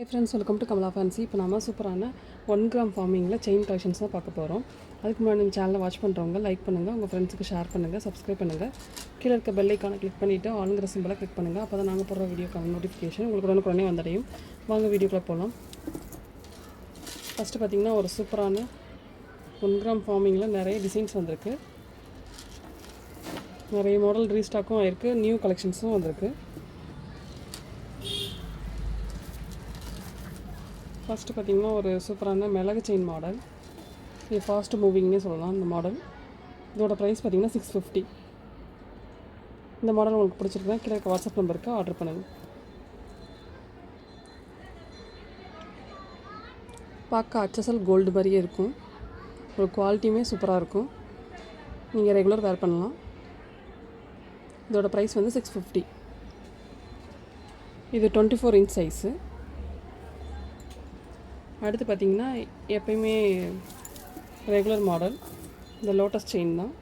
Hey friends welcome to Kamala fancy இப்போ நம்ம சூப்பரான ஒன் கிராம் ஃபார்மிங்கில் செயின் கலெக்ஷன்ஸ் தான் பார்க்க போகிறோம் அதுக்கு முன்னாடி நம்ம சேனலை வாட்ச் பண்ணுறவங்க லைக் பண்ணுங்கள் உங்கள் ஃப்ரெண்ட்ஸுக்கு ஷேர் பண்ணுங்கள் சப்ஸ்கிரைப் பண்ணுங்கள் கீழே இருக்க பெல் ஐக்கானை கிளிக் பண்ணிவிட்டு ஆளுங்கிற சிம்பிளாக கிளிக் பண்ணுங்கள் அப்போ தான் நாங்கள் போடுற வீடியோக்கான நோட்டிஃபிகேஷன் உங்களுக்கு உடனே வந்தடையும். வாங்க வீடியோக்குள்ளே போகலாம் ஃபஸ்ட்டு பார்த்தீங்கன்னா ஒரு சூப்பரான ஒன் கிராம் ஃபார்மிங்கில் நிறைய டிசைன்ஸ் வந்திருக்கு. நிறைய மாடல் ரீஸ்டாக்கும் ஆயிருக்கு. நியூ கலெக்ஷன்ஸும் வந்திருக்கு. ஃபஸ்ட்டு பார்த்தீங்கன்னா ஒரு சூப்பரான மிளகு செயின் மாடல் இது ஃபாஸ்ட்டு மூவிங்னே சொல்லலாம் இந்த மாடல் இதோட ப்ரைஸ் பார்த்திங்கன்னா சிக்ஸ் ஃபிஃப்டி இந்த மாடல் உங்களுக்கு பிடிச்சிருக்குன்னா கீழே வாட்ஸ்அப் நம்பருக்கு ஆர்டர் பண்ணுங்கள் பார்க்க அச்சசல் கோல்டு மாதிரியே இருக்கும். ஒரு குவாலிட்டியுமே சூப்பராக இருக்கும். நீங்கள் ரெகுலர் வேர் பண்ணலாம். இதோட ப்ரைஸ் வந்து சிக்ஸ் ஃபிஃப்டி இது டுவெண்ட்டி ஃபோர் இன்ச் சைஸு அடுத்து பார்த்தீங்கன்னா எப்பயுமே ரெகுலர் மாடல் இந்த லோட்டஸ் செயின் தான்.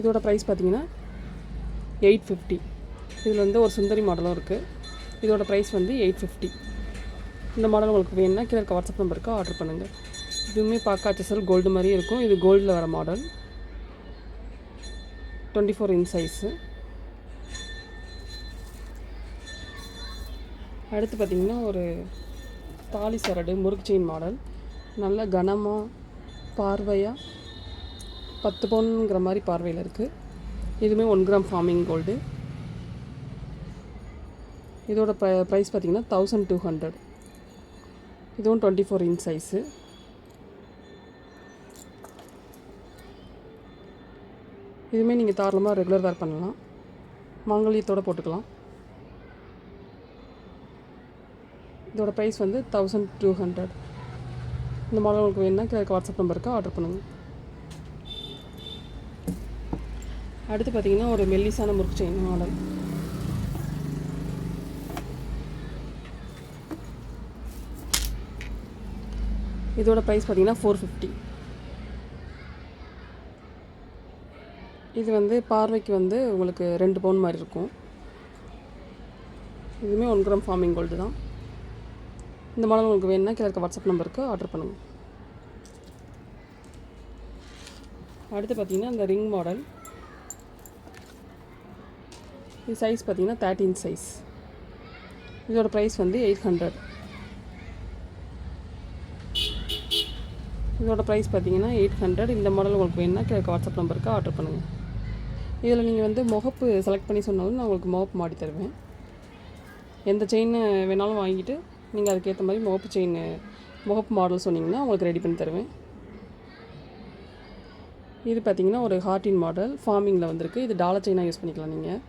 இதோட ப்ரைஸ் பார்த்தீங்கன்னா எயிட் ஃபிஃப்டி இதில் வந்து ஒரு சுந்தரி மாடலும் இருக்குது இதோட ப்ரைஸ் வந்து எயிட் ஃபிஃப்டி இந்த மாடல் உங்களுக்கு வேணும்னா கீழே இருக்க வாட்ஸ்அப் நம்பருக்கு ஆர்டர் பண்ணுங்கள் இதுவுமே பார்க்க அச்சசல் கோல்டு மாதிரியே இருக்கும். இது கோல்டில் வர model twenty four inch size அடுத்து பார்த்திங்கன்னா ஒரு தாலி சரடு முறுக்கு செயின் மாடல் நல்ல கனமாக பார்வையாக பத்து பவுனுங்கிற மாதிரி பார்வையில் இருக்குது இதுவுமே ஒன் கிராம் ஃபார்மிங் கோல்டு இதோட ப்ரை ப்ரைஸ் பார்த்திங்கன்னா தௌசண்ட் டூ ஹண்ட்ரட் இதுவும் டுவெண்ட்டி ஃபோர் இன்ச் சைஸு இதுவுமே நீங்கள் தாராளமாக ரெகுலர் வேர் பண்ணலாம். மாங்கல்யத்தோடு போட்டுக்கலாம். இதோட ப்ரைஸ் வந்து தௌசண்ட் டூ ஹண்ட்ரட் இந்த மாடல் உங்களுக்கு வேணுன்னா கீழே வாட்ஸ்அப் நம்பருக்கு ஆர்டர் பண்ணுங்கள் அடுத்து பார்த்தீங்கன்னா ஒரு மெல்லிசான முறுக்கு செயின் மாடல் இதோட ப்ரைஸ் பார்த்தீங்கன்னா ஃபோர் ஃபிஃப்டி இது வந்து பார்வைக்கு வந்து உங்களுக்கு ரெண்டு பவுன் மாதிரி இருக்கும். இதுவுமே ஒன் கிராம் ஃபார்மிங் கோல்டு தான். இந்த மாடல் உங்களுக்கு வேணும்னா கீழே இருக்க வாட்ஸ்அப் நம்பருக்கு ஆர்டர் பண்ணுங்கள் அடுத்து பார்த்தீங்கன்னா இந்த ரிங் மாடல் இது சைஸ் பார்த்தீங்கன்னா தேர்ட்டின் சைஸ் இதோட ப்ரைஸ் வந்து எயிட் ஹண்ட்ரட் இதோட ப்ரைஸ் பார்த்தீங்கன்னா எயிட் ஹண்ட்ரட் இந்த மாடல் உங்களுக்கு வேணும்னா கீழே வாட்ஸ்அப் நம்பருக்கு ஆர்டர் பண்ணுங்கள் இதில் நீங்கள் வந்து முகப்பு செலக்ட் பண்ணி சொன்னாலும் நான் உங்களுக்கு முகப்பு மாடி தருவேன். எந்த செயின் வேணாலும் வாங்கிட்டு நீங்கள் அதுக்கேற்ற மாதிரி முகப்பு செயின் முகப்பு மாடல் சொன்னீங்கன்னா உங்களுக்கு ரெடி பண்ணி தருவேன். இது பார்த்திங்கன்னா ஒரு ஹார்டின் மாடல் ஃபார்மிங்கில் வந்திருக்கு. இது டாலர் செயினாக யூஸ் பண்ணிக்கலாம் நீங்கள்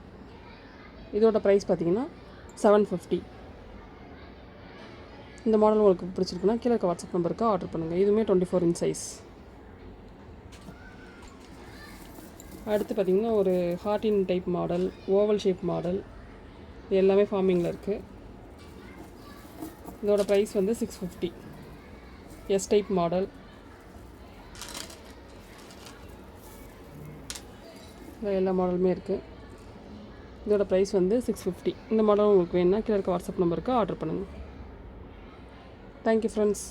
இதோட ப்ரைஸ் பார்த்தீங்கன்னா செவன் ஃபிஃப்டி இந்த மாடல் உங்களுக்கு பிடிச்சிருக்குன்னா கீழே இருக்க வாட்ஸ்அப் நம்பருக்கு ஆர்டர் பண்ணுங்கள் இதுவுமே டுவெண்ட்டி ஃபோர் இன்ச் சைஸ் அடுத்து பார்த்திங்கன்னா ஒரு heart type model oval shape model. இது எல்லாமே ஃபார்மிங்கில் இருக்குது இதோட ப்ரைஸ் வந்து six fifty S type model எல்லா மாடலுமே இருக்குது இதோட ப்ரைஸ் வந்து சிக்ஸ் ஃபிஃப்டி இந்த மாடல் உங்களுக்கு வேணுன்னா கீழே இருக்க வாட்ஸ்அப் நம்பருக்கு ஆர்டர் பண்ணுங்கள் தேங்க்யூ ஃப்ரெண்ட்ஸ்